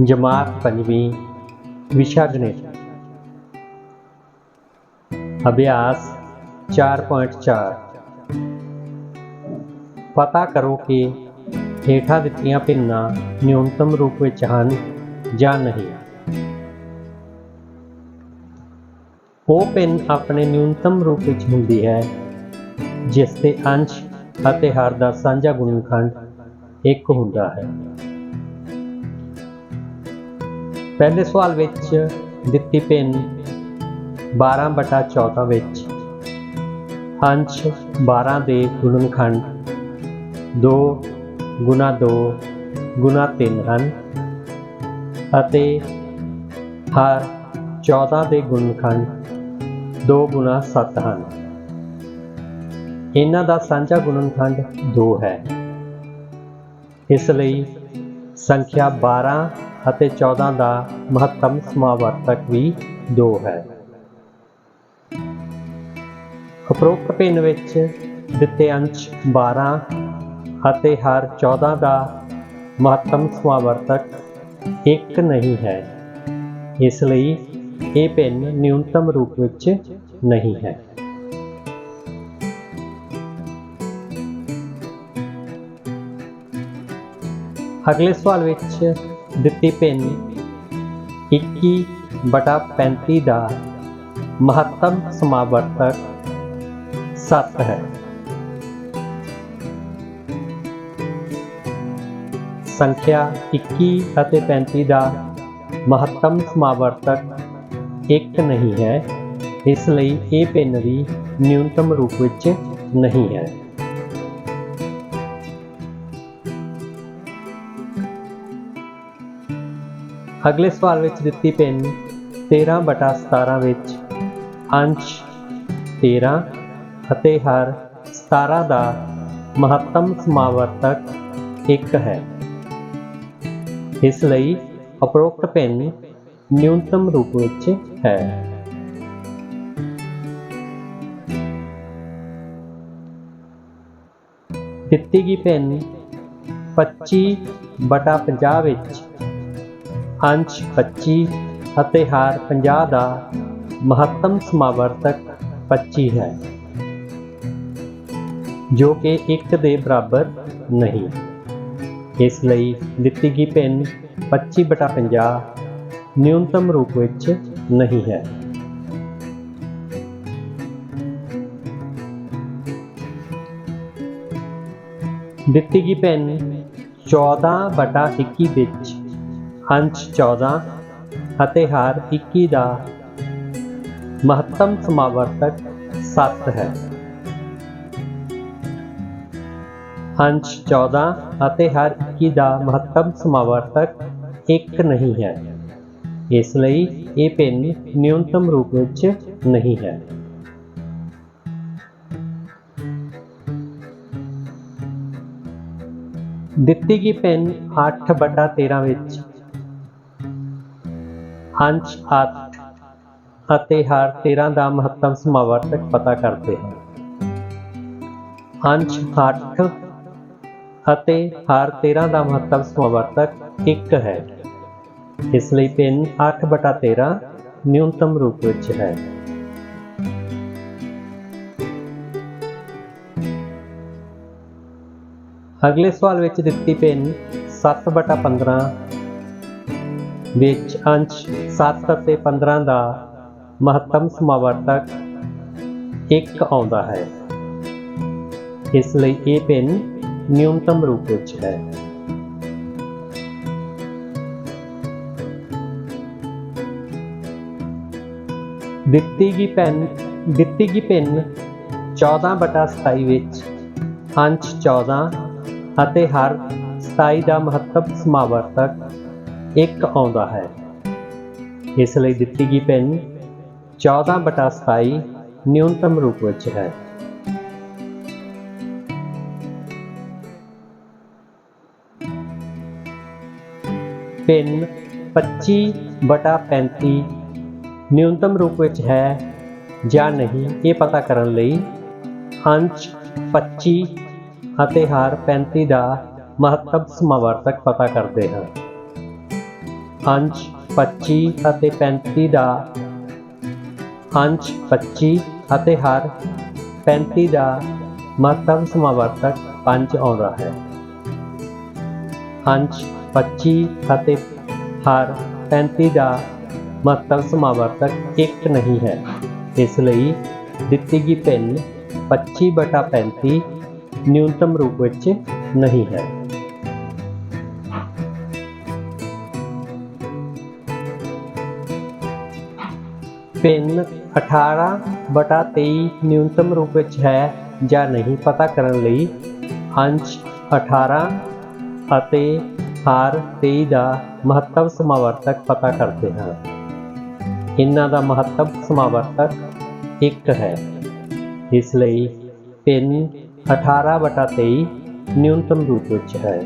ਜਮਾਤ ਪੰਜਵੀਂ, ਵਿਸ਼ਾ ਗਣਿਤ। ਅਭਿਆਸ 4.4 ਪਤਾ ਕਰੋ ਕਿ ਹੇਠਾਂ ਦਿੱਤੀਆਂ ਭਿੰਨਾਂ ਨਿਊਨਤਮ ਰੂਪ ਵਿੱਚ ਹਨ ਜਾਂ ਨਹੀਂ। ਉਹ ਭਿੰਨ ਆਪਣੇ ਨਿਊਨਤਮ ਰੂਪ ਵਿੱਚ ਹੁੰਦੀ ਹੈ, ਜਿਸ ਦੇ ਅੰਸ਼ ਅਤੇ ਹਰ ਦਾ ਸਾਂਝਾ ਗੁਣਨਖੰਡ ਇੱਕ ਹੁੰਦਾ ਹੈ। ਪਹਿਲੇ ਸਵਾਲ ਵਿੱਚ ਦਿੱਤੀ ਭਿੰਨ 12 ਬਟਾ 14 ਵਿੱਚ। ਅੰਸ਼ 12 ਦੇ ਗੁਣਨਖੰਡ। 2 ਗੁਣਾ 2 ਗੁਣਾ 3 ਹਨ ਅਤੇ ਹਰ 14 ਦੇ ਗੁਣਨਖੰਡ 2 ਗੁਣਾ 7 ਹਨ ਇਹਨਾਂ ਦਾ ਸਾਂਝਾ ਗੁਣਨਖੰਡ 2 ਹੈ। ਇਸ ਲਈ ਸੰਖਿਆ 12 ਅਤੇ 14 ਦਾ ਮਹੱਤਮ ਸਮਾਵਰਤਕ ਵੀ 2 ਹੈ। ਉਪਰੋਕਤ ਭਿੰਨ ਵਿੱਚ ਦਿੱਤੇ ਅੰਸ਼ 12 ਅਤੇ ਹਰ 14 ਦਾ ਮਹੱਤਮ ਸਮਾਵਰਤਕ 1 ਨਹੀਂ ਹੈ। ਇਸ ਲਈ ਇਹ ਭਿੰਨ ਨਿਊਨਤਮ ਰੂਪ ਵਿੱਚ ਨਹੀਂ ਹੈ। ਅਗਲੇ ਸਵਾਲ ਵਿੱਚ ਦਿੱਤੀ ਭਿੰਨ 21 ਬਟਾ 35 ਦਾ ਮਹੱਤਮ ਸਮਾਵਰਤਕ 7 ਹੈ। ਸੰਖਿਆ 21 ਅਤੇ 35 ਦਾ ਮਹੱਤਮ ਸਮਾਵਰਤਕ ਇੱਕ ਨਹੀਂ ਹੈ। ਇਸ ਲਈ ਇਹ ਭਿੰਨ ਵੀ ਨਿਊਨਤਮ ਰੂਪ ਵਿੱਚ ਨਹੀਂ ਹੈ। ਅਗਲੇ ਸਵਾਲ ਵਿੱਚ ਦਿੱਤੀ ਭਿੰਨ 13 ਬਟਾ 17 ਵਿੱਚ, ਅੰਸ਼ 13 ਅਤੇ ਹਰ 17 ਦਾ ਮਹੱਤਮ ਸਮਾਵਰਤਕ 1 ਹੈ। ਇਸ ਲਈ ਉਪਰੋਕਤ ਭਿੰਨ ਨਿਊਨਤਮ ਰੂਪ ਵਿੱਚ ਹੈ। ਦਿੱਤੀ ਗਈ ਭਿੰਨ 25 ਬਟਾ 50 ਵਿੱਚ ਅੰਸ਼ 25 ਅਤੇ ਹਾਰ 50 ਦਾ ਮਹੱਤਮ ਸਮਾਵਰਤਕ 25 ਹੈ, ਜੋ ਕਿ 1 ਦੇ ਬਰਾਬਰ ਨਹੀਂ। ਇਸ ਲਈ ਦਿੱਤੀ ਗਈ ਭਿੰਨ 25 ਬਟਾ 50 ਨਿਊਨਤਮ ਰੂਪ ਵਿੱਚ ਨਹੀਂ ਹੈ। ਦਿੱਤੀ ਗਈ ਭਿੰਨ 14 ਬਟਾ 21 ਵਿੱਚ ਅੰਸ਼ 14 ਅਤੇ ਹਾਰ 21 ਦਾ ਮਹੱਤਮ ਸਮਾਵਰਤਕ 7 ਹੈ। ਅੰਸ਼ 14 ਅਤੇ ਹਰ 21 ਦਾ ਮਹੱਤਮ ਸਮਾਵਰਤਕ ਇੱਕ ਨਹੀਂ ਹੈ। ਇਸ ਲਈ ਇਹ ਭਿੰਨ ਨਿਊਨਤਮ ਰੂਪ ਵਿੱਚ ਨਹੀਂ ਹੈ। ਦਿੱਤੀ ਗਈ ਭਿੰਨ 8 ਬਟਾ 13 ਵਿੱਚ ਅੰਸ਼ 8 ਅਤੇ ਹਰ 13 ਦਾ ਮਹੱਤਵ ਸਮਾਵਰਤਕ ਪਤਾ ਕਰਦੇ ਹਾਂ। ਅੰਸ਼ 8 ਅਤੇ ਹਰ 13 ਦਾ ਮਹੱਤਮ ਸਮਾਵਰਤਕ 1 ਹੈ। ਇਸ ਲਈ ਪਿੰਨ 8 ਬਟਾ 13 ਨਿਊਨਤਮ ਰੂਪ ਵਿੱਚ ਹੈ। ਅਗਲੇ ਸਵਾਲ ਵਿੱਚ ਦਿੱਤੀ ਪਿੰਨ 7 ਬਟਾ 15 ਵਿੱਚ ਅੰਸ਼ 7 ਅਤੇ 15 ਦਾ ਮਹੱਤਮ ਸਮਾਵਰਤਕ 1 ਆਉਂਦਾ ਹੈ। ਇਸ ਲਈ ਇਹ ਭਿੰਨ ਨਿਊਨਤਮ ਰੂਪ ਵਿੱਚ ਹੈ। ਦਿੱਤੀ ਗਈ ਭਿੰਨ ਦਿੱਤੀ ਗਈ ਭਿੰਨ 14 ਬਟਾ 27 ਵਿੱਚ ਅੰਸ਼ 14 ਅਤੇ ਹਰ 27 ਦਾ ਮਹੱਤਵ ਸਮਾਵਰਤਕ ਇੱਕ ਆਉਂਦਾ ਹੈ। ਇਸ ਲਈ ਦਿੱਤੀ ਗਈ ਭਿੰਨ 14 ਬਟਾ 27 ਨਿਊਨਤਮ ਰੂਪ ਵਿੱਚ ਹੈ। ਪਿੰਨ 25 ਬਟਾ 35 ਨਿਊਨਤਮ ਰੂਪ ਵਿੱਚ ਹੈ ਜਾਂ ਨਹੀਂ, ਇਹ ਪਤਾ ਕਰਨ ਲਈ ਅੰਸ਼ 25 ਅਤੇ ਹਾਰ 35 ਦਾ ਮਹੱਤਵ ਸਮਾਵਰਤਕ ਪਤਾ ਕਰਦੇ ਹਾਂ। ਅੰਸ਼ 25 ਅਤੇ 35 ਦਾ ਅੰਸ਼ 25 ਅਤੇ ਹਰ 35 ਦਾ ਮਹੱਤਵ ਸਮਾਵਰਤਕ 5 ਆਉਂਦਾ ਹੈ ਅੰਸ਼ 25 ਅਤੇ ਹਰ 35 ਦਾ ਮਹੱਤਵ ਸਮਾਵਰਤਕ 1 ਨਹੀਂ ਹੈ ਇਸ ਲਈ ਦਿੱਤੀ ਗਈ ਭਿੰਨ 25 ਬਟਾ 35 ਨਿਊਨਤਮ ਰੂਪ ਵਿੱਚ ਨਹੀਂ ਹੈ ਪਿੰਨ 18 ਬਟਾ 23 ਨਿਊਨਤਮ ਰੂਪ ਵਿੱਚ ਹੈ ਜਾਂ ਨਹੀਂ ਪਤਾ ਕਰਨ ਲਈ ਅੰਸ਼ 18 ਅਤੇ ਹਾਰ 23 ਦਾ ਮਹੱਤਵ ਸਮਾਵਰਤਕ ਪਤਾ ਕਰਦੇ ਹਾਂ। ਇਹਨਾਂ ਦਾ ਮਹੱਤਵ ਸਮਾਵਰਤਕ 1 ਹੈ। ਇਸ ਲਈ ਪਿੰਨ 18 ਬਟਾ 23 ਨਿਊਨਤਮ ਰੂਪ ਵਿੱਚ ਹੈ।